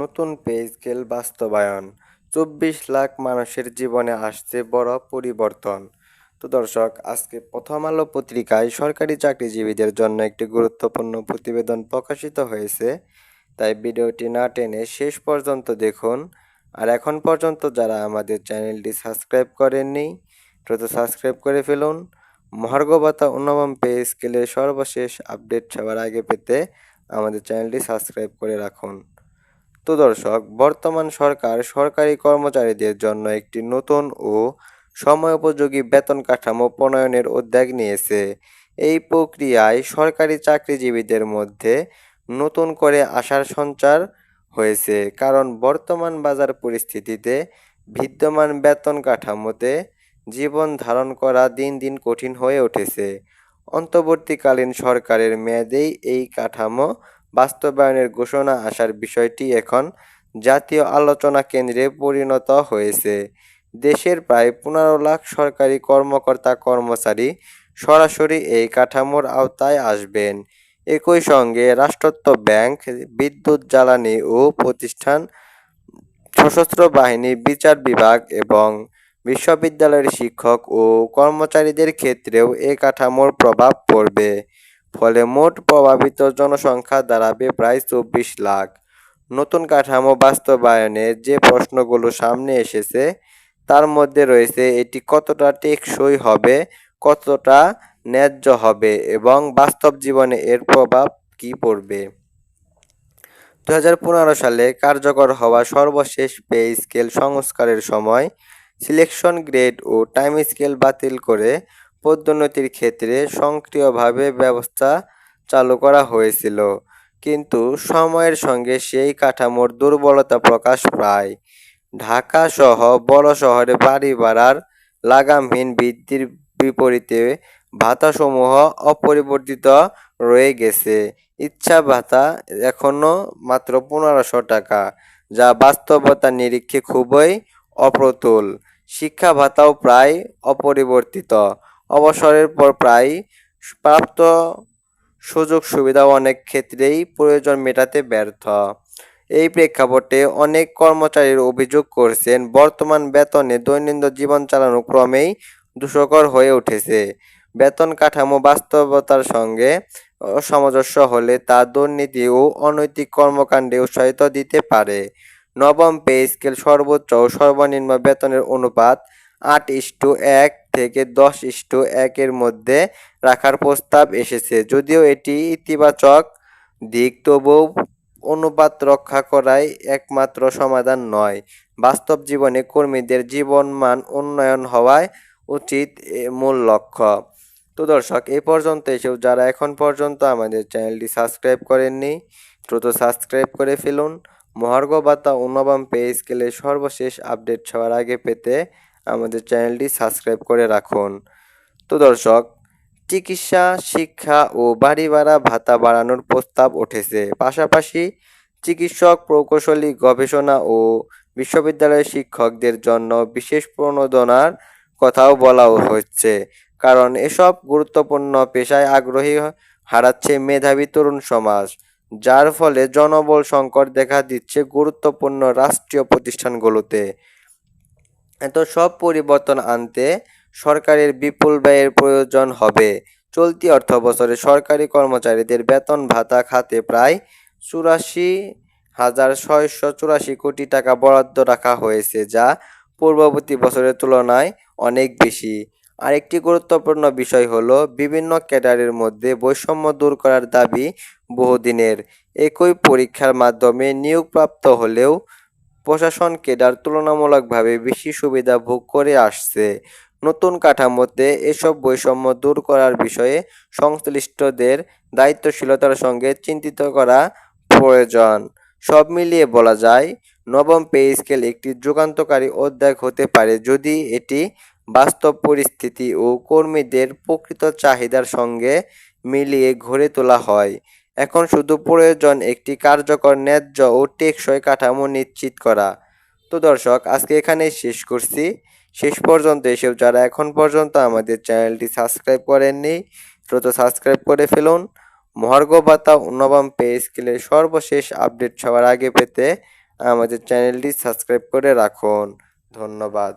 নতুন pay scale বাস্তবায়ন। চব্বিশ লাখ মানুষের জীবনে আসছে বড় পরিবর্তন। তো দর্শক, আজকে প্রথম আলো পত্রিকায় সরকারি চাকরিজীবীদের জন্য একটি গুরুত্বপূর্ণ প্রতিবেদন প্রকাশিত হয়েছে। তাই ভিডিওটি না টেনে শেষ পর্যন্ত দেখুন। আর এখন পর্যন্ত যারা আমাদের চ্যানেলটি সাবস্ক্রাইব করেননি, দ্রুত সাবস্ক্রাইব করে ফেলুন। মহার্ঘ ভাতা উন্নবম পে স্কেলের সর্বশেষ আপডেট সবার আগে পেতে আমাদের চ্যানেলটি সাবস্ক্রাইব করে রাখুন। তো দর্শক, বর্তমান সরকার সরকারি কর্মচারীদের জন্য একটি নতুন ও সময়োপযোগী বেতন কাঠামো প্রণয়নের উদ্যোগ নিয়েছে। এই প্রক্রিয়ায় সরকারি চাকরিজীবীদের মধ্যে নতুন করে আশার সঞ্চার হয়েছে, কারণ বর্তমান বাজার পরিস্থিতিতে বিদ্যমান বেতন কাঠামোতে জীবন ধারণ করা দিন দিন কঠিন হয়ে উঠেছে। অন্তর্বর্তীকালীন সরকারের মেয়াদেই এই কাঠামো বাস্তবায়নের ঘোষণা আসার বিষয়টি এখন জাতীয় আলোচনা কেন্দ্রে পরিণত হয়েছে। দেশের প্রায় পনেরো লাখ সরকারি কর্মকর্তা কর্মচারী সরাসরি এই কাঠামোর আওতায় আসবেন। একই সঙ্গে রাষ্ট্রত্ব ব্যাংক, বিদ্যুৎ জ্বালানি ও প্রতিষ্ঠান, সশস্ত্র বাহিনী, বিচার বিভাগ এবং বিশ্ববিদ্যালয়ের শিক্ষক ও কর্মচারীদের ক্ষেত্রেও এ কাঠামোর প্রভাব পড়বে। ফলে মোট প্রভাবিত জনসংখ্যা দাঁড়াবে প্রায় চব্বিশ লাখ। নতুন কাঠামো বাস্তবায়নে যে প্রশ্নগুলো সামনে এসেছে, তার মধ্যে রয়েছে এটি কতটা টেকসই হবে, কতটা ন্যায্য হবে এবং বাস্তব জীবনে এর প্রভাব কী পড়বে? দুহাজার পনেরো সালে কার্যকর হওয়া সর্বশেষ পে স্কেল সংস্কারের সময় সিলেকশন গ্রেড ও টাইম স্কেল বাতিল করে পদোন্নতির ক্ষেত্রে সক্রিয়ভাবে ব্যবস্থা চালু করা হয়েছিল। কিন্তু সময়ের সঙ্গে সেই কাঠামোর দুর্বলতা প্রকাশ পায়। ঢাকা সহ বড় শহরে বাড়ি ভাড়ার লাগামহীন বৃদ্ধির বিপরীতে ভাতাসমূহ অপরিবর্তিত রয়ে গেছে। ইচ্ছা ভাতা এখনও মাত্র পনেরোশো টাকা, যা বাস্তবতা নিরীক্ষে খুবই অপ্রতুল। শিক্ষা ভাতাও প্রায় অপরিবর্তিত। অবসরের পর প্রায় প্রাপ্ত সুযোগ সুবিধা অনেক ক্ষেত্রেই প্রয়োজন মেটাতে ব্যর্থ। এই প্রেক্ষাপটে অনেক কর্মচারীর অভিযোগ করছেন, বর্তমান বেতনে দৈনন্দিন জীবন চালানো ক্রমেই দুষ্কর হয়ে উঠেছে। বেতন কাঠামো বাস্তবতার সঙ্গে অসামঞ্জস্য হলে তা দুর্নীতি ও অনৈতিক কর্মকাণ্ডে উৎসাহিত দিতে পারে। নবম পে স্কেল সর্বোচ্চ ও সর্বনিম্ন বেতনের অনুপাত আট ইস্টু এক থেকে দশ ইস্টু একের মধ্যে রাখার প্রস্তাব এসেছে। যদিও এটি ইতিবাচক দিক, তবুও অনুপাত রক্ষা করাই একমাত্র সমাধান নয়। বাস্তব জীবনে কর্মীদের জীবনমান উন্নয়ন হওয়ায় উচিত মূল লক্ষ্য। তো দর্শক এই পর্যন্ত এসেও যারা এখন পর্যন্ত আমাদের চ্যানেলটি সাবস্ক্রাইব করেননি, দ্রুত সাবস্ক্রাইব করে ফেলুন। মহার্ঘ ভাতা ও নবম পে স্কেলের সর্বশেষ আপডেট সবার আগে পেতে আমাদের চ্যানেলটি সাবস্ক্রাইব করে রাখুন। তো দর্শক, চিকিৎসা, শিক্ষা ও বাড়ি ভাড়া ভাতা বাড়ানোর প্রস্তাব উঠেছে। পাশাপাশি চিকিৎসক, প্রকৌশলী, গবেষণা ও বিশ্ববিদ্যালয়ের শিক্ষকদের জন্য বিশেষ প্রণোদনার কথাও বলা হচ্ছে। কারণ এসব গুরুত্বপূর্ণ পেশায় আগ্রহী হারাচ্ছে মেধাবী তরুণ সমাজ, যার ফলে জনবল সংকট দেখা দিচ্ছে গুরুত্বপূর্ণ রাষ্ট্রীয় প্রতিষ্ঠানগুলোতে। এত সব পরিবর্তন আনতে সরকারের বিপুল ব্যয়ের প্রয়োজন হবে। চলতি অর্থ বছরে সরকারি কর্মচারীদের বেতন ভাতা খাতে প্রায় চুরাশি হাজার ছয়শো চুরাশি কোটি টাকা বরাদ্দ রাখা হয়েছে, যা পূর্ববর্তী বছরের তুলনায় অনেক বেশি। আরেকটি গুরুত্বপূর্ণ বিষয় হলো, বিভিন্ন ক্যাডারের মধ্যে বৈষম্য দূর করার দাবি বহুদিনের। একই পরীক্ষার মাধ্যমে নিয়োগপ্রাপ্ত হলেও প্রশাসন কেডার তুলনামূলকভাবে বেশি সুবিধা ভোগ করে আসছে। নতুন কাঠামোতে এসব বৈষম্য দূর করার বিষয়ে সংশ্লিষ্টদের দায়িত্বশীলতার সঙ্গে চিন্তিত করা প্রয়োজন। সব মিলিয়ে বলা যায়, নবম পে স্কেল একটি যুগান্তকারী অধ্যায় হতে পারে যদি এটি বাস্তব পরিস্থিতি ও কর্মীদের প্রকৃত চাহিদার সঙ্গে মিলিয়ে গড়ে তোলা হয়। এখন শুধু প্রয়োজন একটি কার্যকর ন্যায্য ও টেকসই কাঠামো নিশ্চিত করা। তো দর্শক, আজকে এখানেই শেষ করছি। শেষ পর্যন্ত এসেও যারা এখন পর্যন্ত আমাদের চ্যানেলটি সাবস্ক্রাইব করেননি, দ্রুত সাবস্ক্রাইব করে ফেলুন। মহার্ঘ ভাতা পে স্কেলের সর্বশেষ আপডেট সবার আগে পেতে আমাদের চ্যানেলটি সাবস্ক্রাইব করে রাখুন। ধন্যবাদ।